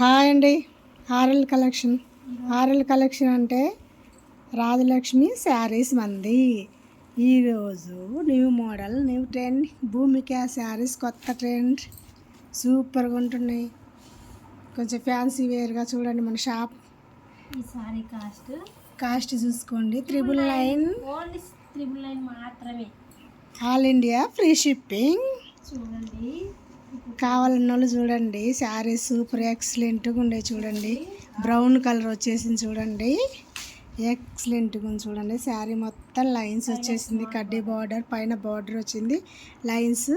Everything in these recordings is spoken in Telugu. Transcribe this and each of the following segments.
హాయ్ అండి. RL collection. ఆర్ఎల్ కలెక్షన్ అంటే రాజలక్ష్మి శారీస్ మంది. ఈరోజు new model new trend Bhumika sarees కొత్త ట్రెండ్ సూపర్గా ఉంటున్నాయి. కొంచెం ఫ్యాన్సీ వేర్గా చూడండి మన షాప్ ఈ సారీ కాస్ట్? కాస్ట్ చూసుకోండి. Triple nine only triple nine మాత్రమే. ఆల్ ఇండియా ఫ్రీ షిప్పింగ్ చూడండి. కావాలన్న వాళ్ళు చూడండి. శారీ సూపర్ ఎక్సలెంట్గా ఉండే చూడండి. బ్రౌన్ కలర్ వచ్చేసింది చూడండి. ఎక్సలెంట్గా ఉంది చూడండి. శారీ మొత్తం లైన్స్ వచ్చేసింది. కడ్డీ బార్డర్ పైన బార్డర్ వచ్చింది. లైన్స్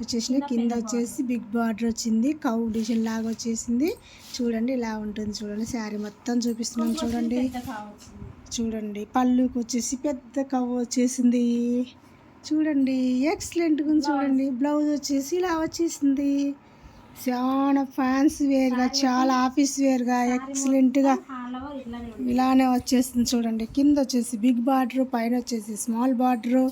వచ్చేసినాయి. కింద వచ్చేసి బిగ్ బార్డర్ వచ్చింది. కౌ డిజైన్ లాగా వచ్చేసింది. చూడండి ఇలా ఉంటుంది చూడండి. శారీ మొత్తం చూపిస్తున్నాం చూడండి. చూడండి. పళ్ళుకి వచ్చేసి పెద్ద కవ్వు వచ్చేసింది. చూడండి ఎక్సలెంట్గా ఉంది చూడండి. బ్లౌజ్ వచ్చేసి ఇలా వచ్చేసింది. చాలా ఫ్యాన్స్ వేర్గా చాలా ఆఫీస్ వేర్గా ఎక్సలెంట్గా ఇలానే వచ్చేసింది చూడండి. కింద వచ్చేసి బిగ్ బార్డర్ పైన వచ్చేసి స్మాల్ బార్డర్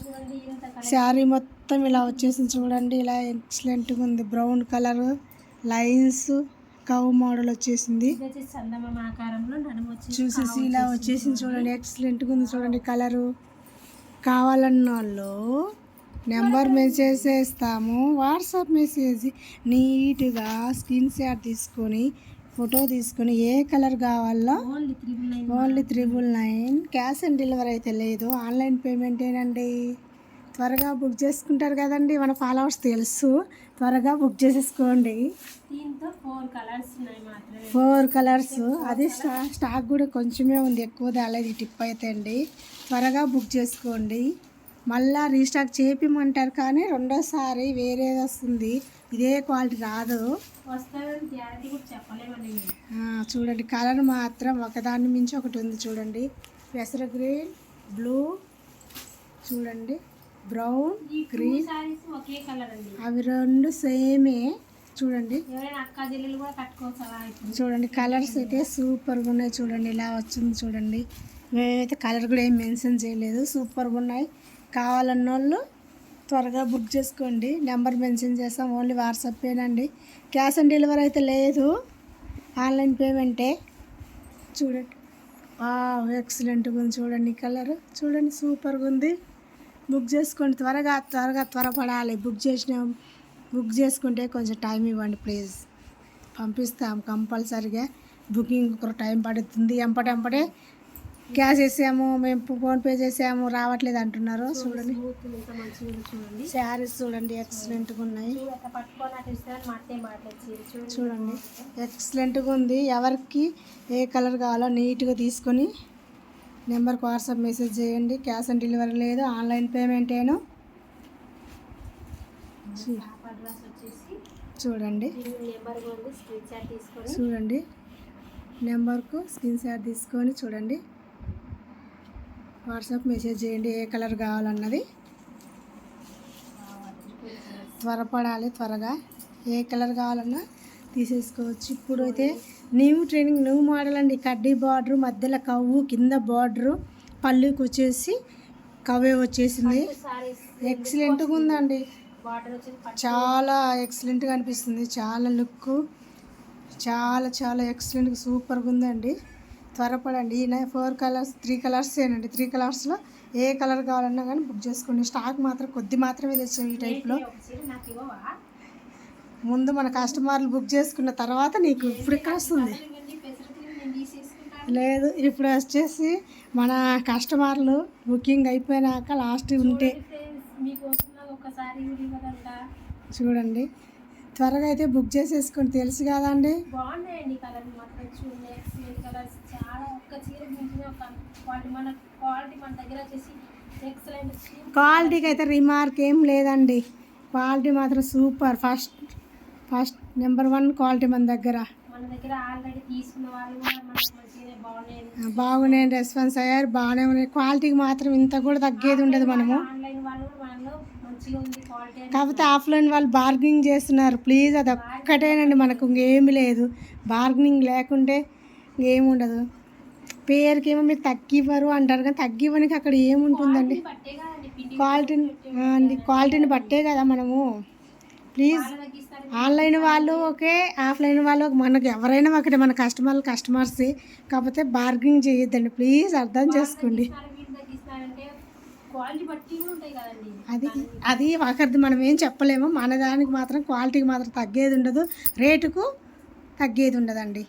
శారీ మొత్తం ఇలా వచ్చేసింది చూడండి. ఇలా ఎక్సలెంట్గా ఉంది. Brown colour lines cow model వచ్చేసింది. చూసేసి ఇలా వచ్చేసింది చూడండి. ఎక్సలెంట్గా ఉంది చూడండి కలరు కావాలన్న వాళ్ళు నెంబర్ మెసేజ్ చేస్తాము వాట్సాప్ మెసేజ్ నీట్గా స్క్రీన్ షాట్ తీసుకొని ఫోటో తీసుకొని ఏ కలర్ కావాలో only triple nine only triple nine. Cash on delivery అయితే లేదు. ఆన్లైన్ పేమెంట్ ఏనండి? త్వరగా బుక్ చేసుకుంటారు కదండి మన ఫాలోవర్స్ తెలుసు. త్వరగా బుక్ చేసేసుకోండి. ఫోర్ కలర్స్ అది స్టా స్టాక్ కూడా కొంచెమే ఉంది ఎక్కువ తేలేదు ఈ టిప్ అయితే అండి త్వరగా బుక్ చేసుకోండి. మళ్ళా రీస్టాక్ చేపిమంటారు కానీ రెండోసారి వేరేది వస్తుంది. ఇదే క్వాలిటీ రాదు. చూడండి కలర్ మాత్రం ఒకదాన్ని మించి ఒకటి ఉంది చూడండి. పెసర గ్రీన్ బ్లూ చూడండి. Brown green. సారీస్ ఒకే కలర్ అండి. అవి రెండు సేమే. చూడండి. చూడండి కలర్స్ అయితే సూపర్గా ఉన్నాయి చూడండి. ఇలా వచ్చింది చూడండి. మేమైతే కలర్ కూడా ఏం మెన్షన్ చేయలేదు. సూపర్గా ఉన్నాయి. కావాలన్న వాళ్ళు త్వరగా బుక్ చేసుకోండి. నెంబర్ మెన్షన్ చేస్తాం. ఓన్లీ వాట్సాప్పేనండి క్యాష్ ఆన్ డెలివరీ అయితే లేదు. ఆన్లైన్ పేమెంటే చూడండి. ఎక్సలెంట్గా ఉంది చూడండి కలర్ చూడండి సూపర్గా ఉంది. బుక్ చేసుకోండి త్వరగా త్వరగా త్వరపడాలి. బుక్ చేసిన బుక్ చేసుకుంటే కొంచెం టైం ఇవ్వండి ప్లీజ్. పంపిస్తాం కంపల్సరిగా. బుకింగ్ ఒక టైం పడుతుంది. ఎంపటెంపటే క్యాష్ వేసాము మేము ఫోన్పే చేసాము రావట్లేదు అంటున్నారు. చూడండి. శారీస్ చూడండి ఎక్సలెంట్గా ఉన్నాయి. చూడండి. ఎక్సలెంట్గా ఉంది. ఎవరికి ఏ కలర్ కావాలో నీట్గా తీసుకొని నెంబర్కి వాట్సాప్ మెసేజ్ చేయండి. క్యాష్ ఆన్ డెలివరీ లేదు. ఆన్లైన్ పేమెంట్ ఏను? పాప డ్రెస్ వచ్చేసి చూడండి. చూడండి. నెంబర్కు స్క్రీన్ షాట్ తీసుకొని చూడండి. వాట్సాప్ మెసేజ్ చేయండి. ఏ కలర్ కావాలన్నది. త్వరపడాలి త్వరగా. ఏ కలర్ కావాలన్నా తీసేసుకోవచ్చు. ఇప్పుడు అయితే న్యూ ట్రైనింగ్ న్యూ మోడల్ అండి. కడ్డీ బార్డర్ మధ్యలో కవ్వు కింద బార్డరు పళ్ళుకి వచ్చేసి కవ్వే వచ్చేసింది. ఎక్సలెంట్గా ఉందండి. చాలా ఎక్సలెంట్గా అనిపిస్తుంది. చాలా లుక్ చాలా చాలా ఎక్సలెంట్గా సూపర్గా ఉందండి. త్వరపడండి. ఈ ఫోర్ కలర్స్ త్రీ కలర్స్ ఏనండి. త్రీ కలర్స్లో ఏ కలర్ కావాలన్నా కానీ బుక్ చేసుకోండి. స్టాక్ మాత్రం కొద్ది మాత్రమే తెచ్చాం ఈ టైప్లో ఒక చీర నాకు ఇవ్వవా ముందు మన కస్టమర్లు బుక్ చేసుకున్న తర్వాత నీకు ఇప్పుడు తీసేసుకుంటాను లేదు ఇప్పుడు వచ్చేసి మన కస్టమర్లు బుకింగ్ అయిపోయినాక లాస్ట్ ఉంటే. చూడండి త్వరగా అయితే బుక్ చేసేసుకొని తెలుసు కదండి. బాగున్నాయండి కలర్ మాత్రం చూడండి ఎక్సలెంట్ కలర్స్. చాలా ఒక్క చీర మించిన ఒక క్వాలిటీ మన క్వాలిటీ మన దగ్గర వచ్చేసి ఎక్సలెంట్ క్వాలిటీకి అయితే రిమార్క్ ఏం లేదండి. క్వాలిటీ మాత్రం super first first number one quality మన దగ్గర. బాగున్నాయి. రెస్పాన్స్ అయ్యారు బాగానే ఉన్నాయి. క్వాలిటీకి మాత్రం ఇంత కూడా తగ్గేది ఉండదు మనము. కాకపోతే ఆఫ్లైన్ వాళ్ళు బార్గెనింగ్ చేస్తున్నారు. ప్లీజ్ అది ఒక్కటేనండి మనకు ఇంకేమి లేదు. బార్గెనింగ్ లేకుంటే ఇంకేమి ఉండదు. పేరుకేమో మీరు తగ్గివ్వరు అంటారు కానీ తగ్గివ్వనికి అక్కడ ఏముంటుందండి? క్వాలిటీని అండి క్వాలిటీని బట్టే కదా మనము. ప్లీజ్ ఆన్లైన్ వాళ్ళు ఓకే ఆఫ్లైన్ వాళ్ళు. మనకి ఎవరైనా ఒకటే మన కస్టమర్లు కస్టమర్స్ కాకపోతే బార్గెనింగ్ చేయొద్దండి. ప్లీజ్ అర్థం చేసుకోండి. అది అది ఒకరిది మనం ఏం చెప్పలేము. మన దానికి మాత్రం క్వాలిటీకి మాత్రం తగ్గేది ఉండదు. రేటుకు తగ్గేది ఉండదండి.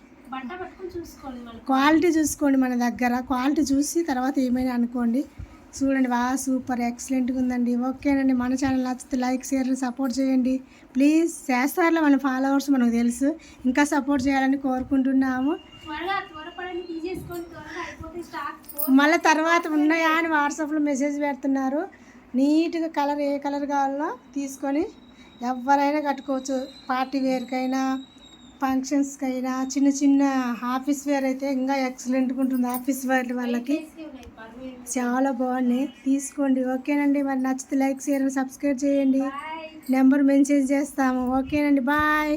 క్వాలిటీ చూసుకోండి మన దగ్గర. క్వాలిటీ చూసి తర్వాత ఏమైనా అనుకోండి. చూడండి బాగా సూపర్ ఎక్సలెంట్గా ఉందండి. ఓకేనండి మన ఛానల్ నచ్చితే లైక్ షేర్ సపోర్ట్ చేయండి. ప్లీజ్ చేస్తారులే మన ఫాలోవర్స్ మనకు తెలుసు. ఇంకా సపోర్ట్ చేయాలని కోరుకుంటున్నాము. మళ్ళీ తర్వాత ఉన్నాయా అని వాట్సాప్లో మెసేజ్ పెడుతున్నారు. నీట్గా కలర్ ఏ కలర్ కావాలో తీసుకొని ఎవరైనా కట్టుకోవచ్చు. పార్టీ వేర్కైనా ఫంక్షన్స్కి అయినా చిన్న చిన్న ఆఫీస్ వేర్ అయితే ఇంకా ఎక్సలెంట్గా ఉంటుంది. ఆఫీస్ వేర్ వాళ్ళకి. చాలా బాగున్నాయి. తీసుకోండి. ఓకేనండి. మరి నచ్చితే లైక్ షేర్ సబ్స్క్రైబ్ చేయండి. నెంబర్ మెన్షన్ చేస్తాము. ఓకేనండి. బాయ్.